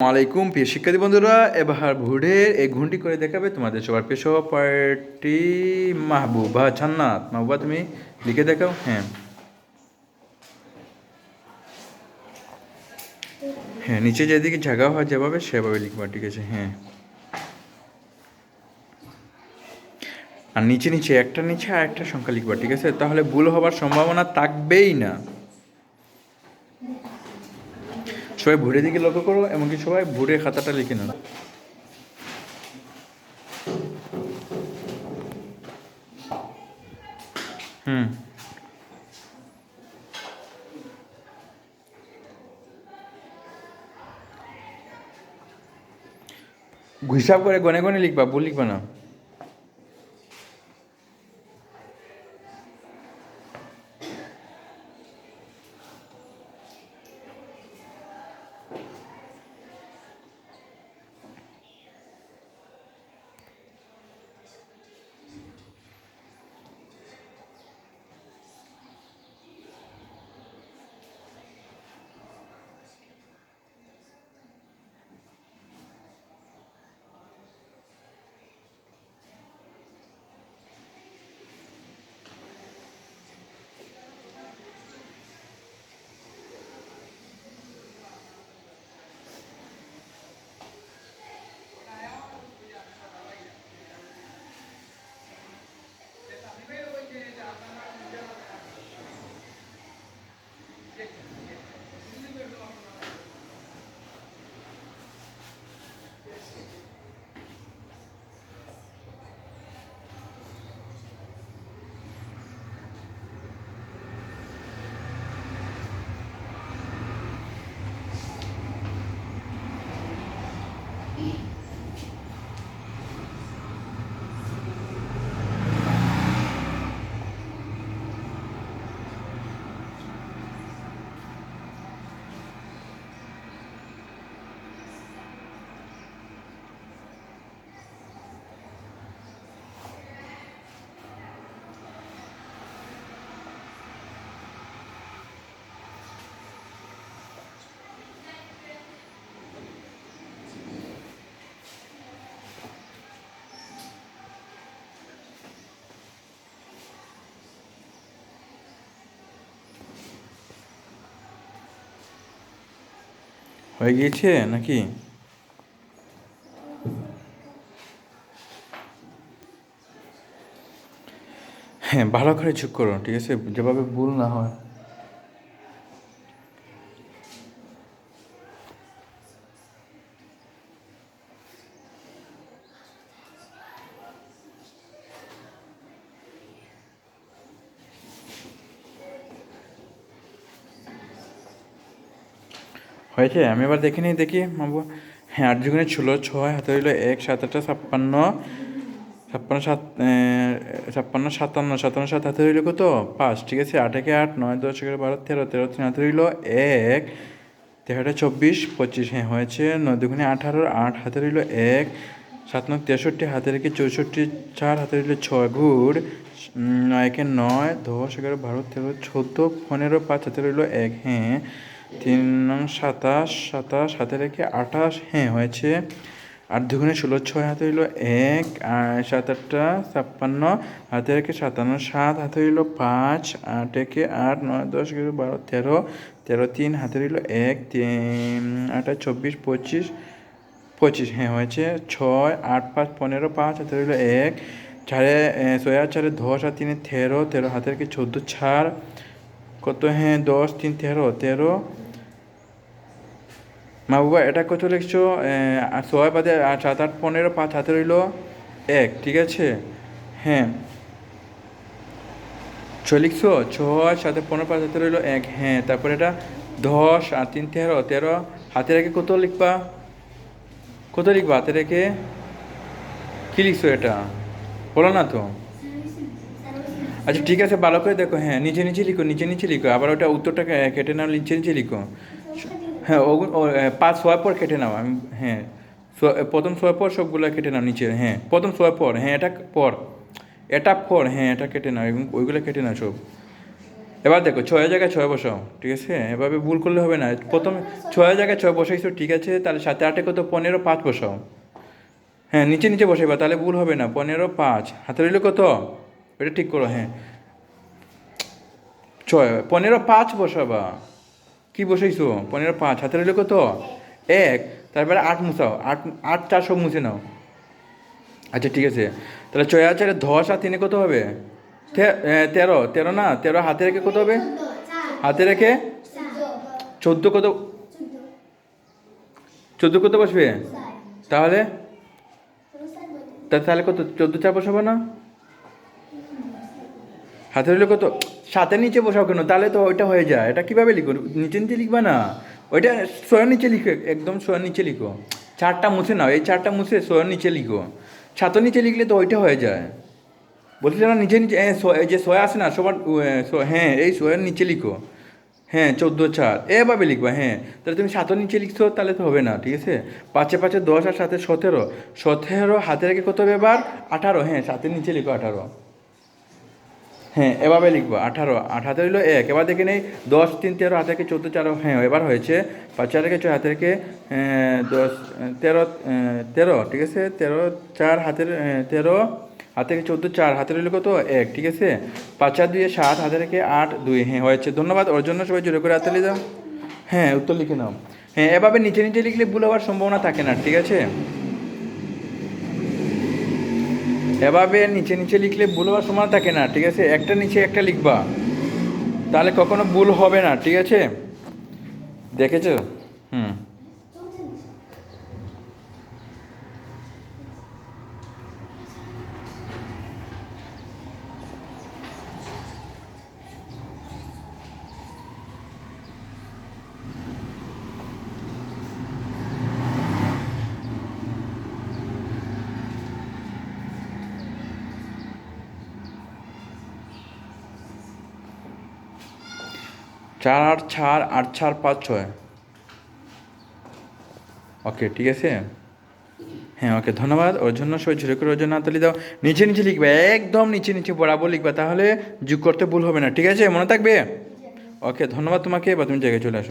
আলাইকুম, প্রিয় শিক্ষার্থী বন্ধুরা। এবার ভোরের এই ঘন্টি করে দেখাবে তোমাদের সবার প্রিয় সহপাঠী মাহবুবা জান্নাত। মাহবুবা, তুমি লিখে দেখাও হ্যাঁ। হ্যাঁ নিচে যেদিকে জায়গা হয় যেভাবে সেভাবে লিখবা, ঠিক আছে হ্যাঁ। আর নিচে নিচে একটা নিচে আর একটা সংখ্যা লিখবা, ঠিক আছে? তাহলে ভুল হবার সম্ভাবনা থাকবেই না। সবাই ভোরের দিকে লক্ষ্য করো, এমনকি সবাই ভোরের খাতাটা লিখে নাও। হুম। হিসাব করে গনে গনে লিখবা, ভুল লিখবা না। হয়ে গিয়েছে নাকি? হ্যাঁ ভালো করে চুপ করো ঠিক আছে? যেভাবে ভুল না হয়। হয়েছে? আমি এবার দেখে নিই, দেখি। মাবু হ্যাঁ আট দুগুণে ছিল ছয় হাতে হইল এক, সাত, আটটা, ছাপ্পান্ন ছাপ্পান্ন, সাত ছাপ্পান্ন, সাতান্ন সাতান্ন, সাত হাতে রইল কত? পাঁচ, ঠিক আছে? আট, একে আট, নয়, দশ এগারো বারো, তেরো তেরো, তিন হাতে রইল এক, তেরোটা চব্বিশ, পঁচিশ হ্যাঁ হয়েছে। নয় দুগুণে আঠারো, আট, হাতে রইল এক, সাত নয়, তেষট্টি, হাতে রেখে চৌষট্টি, চার, হাতে রইল ছয় ঘুর নয়, একে নয়, দশ, এগারো, বারো, তেরো, চোদ্দ, পনেরো, পাঁচ, হাতে রইল এক হ্যাঁ। তিন নং সাতাশ সাতাশ হাতে রেখে আঠাশ হ্যাঁ হয়েছে। আট দুগুণে ষোলো, ছয় হাতে হইল এক, আর সাত আটটা, ছাপ্পান্ন, হাতে রেখে সাতান্ন, সাত হাতে হইল পাঁচ, আট একে আট, নয়, দশ এগারো বারো, তেরো তেরো, তিন হাতে হইল এক, তিন, আটা চব্বিশ, পঁচিশ পঁচিশ হ্যাঁ হয়েছে। ছয়, আট, পাঁচ, পনেরো, পাঁচ হাতে হইল এক, চারে ছয় আর চারে দশ, আর তিনে তেরো তেরো হাতে রেখে চোদ্দ ছাড় কত হ্যাঁ দশ, তিন, তেরো তেরো। মা বাবা, এটা কত লিখছো? ছয় বাদে সাত, আট, পনেরো, পাঁচ হাতে রইল এক, ঠিক আছে? হ্যাঁ। ছয় লিখছো? ছয় সাথে পনেরো, পাঁচ হাতে রইল এক হ্যাঁ। তারপরে এটা দশ, আর তিন, তেরো তেরো। হাতে রেখে কত লিখবা? কত লিখবা হাতে রেখে? কি লিখছো এটা? বলো না তো। আচ্ছা ঠিক আছে, ভালো করে দেখো হ্যাঁ নিচে নিচে লিখো, নিচে নিচে লিখো, আবার ওটা উত্তরটা কেটে নাও, নিচে নিচে লিখো। হ্যাঁ ও পাঁচ ছয় পর কেটে নাও, আমি হ্যাঁ প্রথম ছয় পর সবগুলো কেটে নাও, নিচে হ্যাঁ প্রথম ছয় পর হ্যাঁ এটা পর এটা পর হ্যাঁ এটা কেটে নাও, এবং ওইগুলো কেটে নাও সব। এবার দেখো ছয়ের জায়গায় ছয় বসাও, ঠিক আছে এভাবে ভুল করলে হবে না, প্রথমে ছয়ের জায়গায় ছয় বসাইছো, ঠিক আছে, তাহলে সাথে আটে কত, পনেরো, পাঁচ বসাও। হ্যাঁ নিচে নিচে বসাইবা, তাহলে ভুল হবে না, পনেরো, পাঁচ হাতে রইল কত? ওটা ঠিক করো হ্যাঁ। ছয়, পনেরো পাঁচ বসাবা। কি বসাইছো? পনেরো পাঁচ হাতে রইল কত? এক, তারপরে আট মুছাও। আট আট চার সব মুছে নাও। আচ্ছা ঠিক আছে। তাহলে ছয় চারে দশ আর তিনে কত হবে? তেরো। তেরো না? তেরো হাতে রেখে কত হবে? হাতে রেখে? চোদ্দ কত? চোদ্দ কত বসবে? তাহলে? তাহলে কত? চোদ্দ চার বসাবো না? হাতে রইলে কত সাথে নিচে বসাও কেন? তাহলে তো ওইটা হয়ে যায়। এটা কীভাবে লিখো নিচে নিচে লিখবা না। ওইটা সোয়ার নিচে লিখো, একদম সোয়ার নিচে লিখো। চারটা মুছে নাও, এই চারটা মুছে সোয়ার নিচে লিখো। ছাতের নিচে লিখলে তো ওইটা হয়ে যায়। বলছি না নিচে নিচে, এই যে সোয়া আছে না, সবার হ্যাঁ এই সোয়ার নিচে লিখো। হ্যাঁ চোদ্দ চার এভাবে লিখবা হ্যাঁ। তাহলে তুমি সাতের নিচে লিখছো, তাহলে তো হবে না, ঠিক আছে? পাঁচে পাঁচে দশ আর সাথে সতেরো। সতেরো হাতে রেখে কত এবার? আঠারো হ্যাঁ সাতের নিচে লিখো আঠারো। হ্যাঁ এভাবে লিখব। আঠারো আট হাতে রইল এক। এবার দেখে নেই দশ তিন তেরো হাতে রেখে চোদ্দ চারো হ্যাঁ এবার হয়েছে। পাঁচ চার রেখে ছয় হাতে আহ, দশ তেরো তেরো ঠিক আছে? তেরো চার হাতের তেরো হাতে রেখে চোদ্দ চার হাতে রইল কত? এক ঠিক আছে? পাঁচ চার দুয়ে সাত হাতে রেখে আট দুই হ্যাঁ হয়েছে। ধন্যবাদ। ওর জন্য সবাই জোরে করে হাতে দাও হ্যাঁ উত্তর লিখে নাও। হ্যাঁ এভাবে নিচে নিচে লিখলে ভুল হওয়ার সম্ভাবনা থাকে না ঠিক আছে? এভাবে নিচে নিচে লিখলে ভুল হওয়ার সময় থাকে না, ঠিক আছে? একটা নিচে একটা লিখবা। তাহলে কখনো ভুল হবে না, ঠিক আছে? দেখেছ? হুম। চার আট চার আট চার পাঁচ ছয়। ওকে ঠিক আছে? হ্যাঁ ওকে ধন্যবাদ। ওর জন্য সবাই ঝুড়ে করে ওর জন্য হাততালি দাও। নিচে নিচে লিখবে, একদম নিচে নিচে বরাবর লিখবে, তাহলে যুগ করতে ভুল হবে না, ঠিক আছে? মনে থাকবে? ওকে ধন্যবাদ তোমাকে বা তুমি জায়গায় চলে আসো।